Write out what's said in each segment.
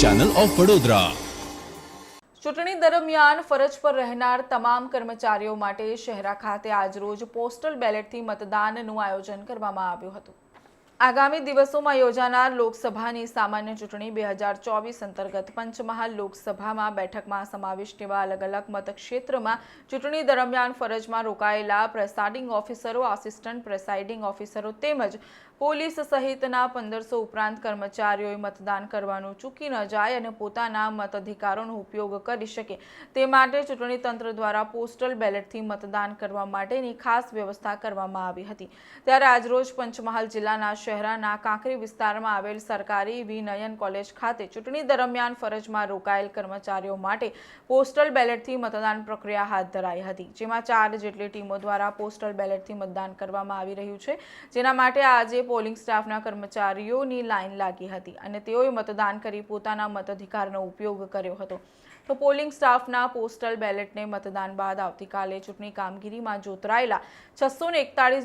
Channel of Vadodara ચૂંટણી દરમિયાન ફરજ પર રહેનાર તમામ કર્મચારીઓ માટે શહેરા ખાતે આજરોજ પોસ્ટલ બેલેટથી મતદાનનું આયોજન કરવામાં આવ્યું હતું. આગામી દિવસોમાં યોજાનાર લોકસભાની સામાન્ય ચૂંટણી બે હજાર ચોવીસ અંતર્ગત પંચમહાલ લોકસભામાં બેઠકમાં સમાવિષ્ટ એવા અલગ અલગ મતક્ષેત્રમાં ચૂંટણી દરમિયાન ફરજમાં રોકાયેલા પ્રેસાઇડિંગ ઓફિસરો, આસિસ્ટન્ટ પ્રેસાઇડિંગ ઓફિસરો તેમજ પોલીસ સહિતના પંદરસો ઉપરાંત કર્મચારીઓએ મતદાન કરવાનું ચૂકી ન જાય અને પોતાના મતાધિકારોનો ઉપયોગ કરી શકે. તે માટે ચૂંટણી તંત્ર દ્વારા પોસ્ટલ બેલેટથી મતદાન કરવા માટેની ખાસ વ્યવસ્થા કરવામાં આવી હતી. ત્યારે આજરોજ પંચમહાલ જિલ્લાના શહેરાના કાંકરી વિસ્તારમાં આવેલ સરકારી વિનયન કોલેજ ખાતે ચૂંટણી દરમિયાન ફરજમાં રોકાયેલ કર્મચારીઓ માટે પોસ્ટલ બેલેટથી મતદાન પ્રક્રિયા હાથ ધરાઈ હતી. જેમાં ચાર જેટલી ટીમો દ્વારા પોસ્ટલ બેલેટથી મતદાન કરવામાં આવી રહ્યું છે. જેના માટે આજે પોલિંગ સ્ટાફના કર્મચારીઓની લાઈન લાગી હતી અને તેઓએ મતદાન કરી પોતાના મતાધિકારનો ઉપયોગ કર્યો હતો. તો પોલિંગ સ્ટાફના પોસ્ટલ બેલેટને મતદાન બાદ આવતીકાલે ચૂંટણી કામગીરીમાં જોતરાયેલા છસો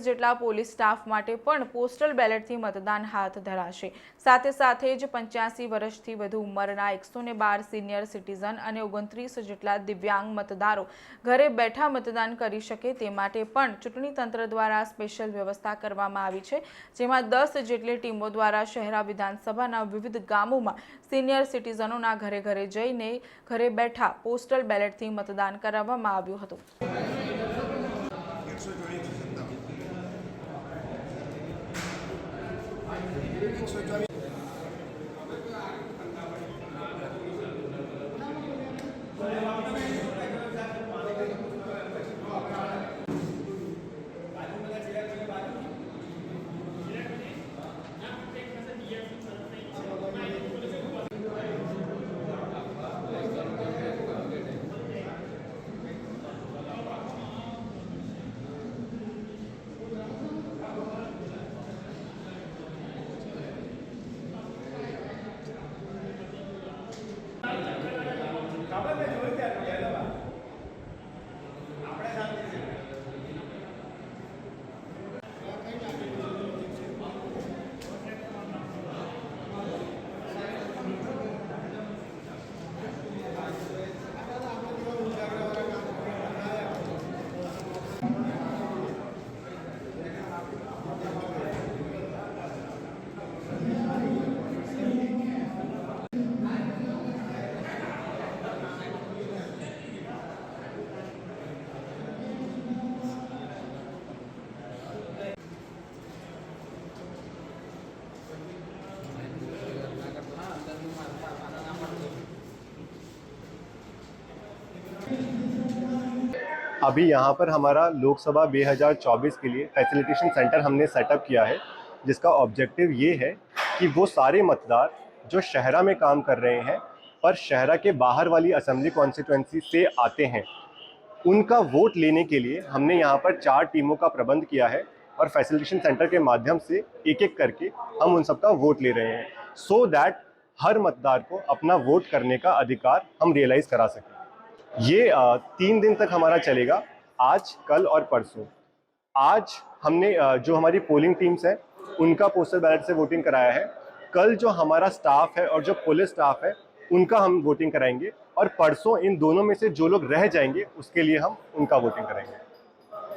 જેટલા પોલીસ સ્ટાફ માટે પણ પોસ્ટલ બેલેટથી મતદાન હાથ ધરાશે. સાથે સાથે જ પંચ્યાસી વર્ષથી વધુ ઉંમરના એકસો સિનિયર સિટીઝન અને ઓગણત્રીસ જેટલા દિવ્યાંગ મતદારો ઘરે બેઠા મતદાન કરી શકે તે માટે પણ ચૂંટણી તંત્ર દ્વારા સ્પેશિયલ વ્યવસ્થા કરવામાં આવી છે, જેમાં દસ જેટલી ટીમો દ્વારા શહેરા વિધાનસભાના વિવિધ ગામોમાં સિનિયર સિટીઝનોના ઘરે ઘરે જઈને ઘરે બેઠા પોસ્ટલ બેલેટથી મતદાન કરાવવામાં આવ્યું હતું. अभी यहाँ पर हमारा लोकसभा 2024 के लिए फैसिलिटेशन सेंटर हमने सेटअप किया है, जिसका ऑब्जेक्टिव ये है कि वो सारे मतदार जो शहरा में काम कर रहे हैं, पर शहरा के बाहर वाली असेंबली कॉन्स्टिट्यूंसी से आते हैं, उनका वोट लेने के लिए हमने यहाँ पर चार टीमों का प्रबंध किया है और फैसिलिटेशन सेंटर के माध्यम से एक एक करके हम उन सबका वोट ले रहे हैं सो so दैट हर मतदार को अपना वोट करने का अधिकार हम रियलाइज़ करा सकें। ये तीन दिन तक हमारा चलेगा, आज, कल और परसों। आज हमने जो हमारी पोलिंग टीम्स हैं, उनका पोस्टल बैलेट से वोटिंग कराया है। कल जो हमारा स्टाफ है और जो पुलिस स्टाफ है, उनका हम वोटिंग कराएँगे और परसों इन दोनों में से जो लोग रह जाएँगे, उसके लिए हम उनका वोटिंग कराएँगे।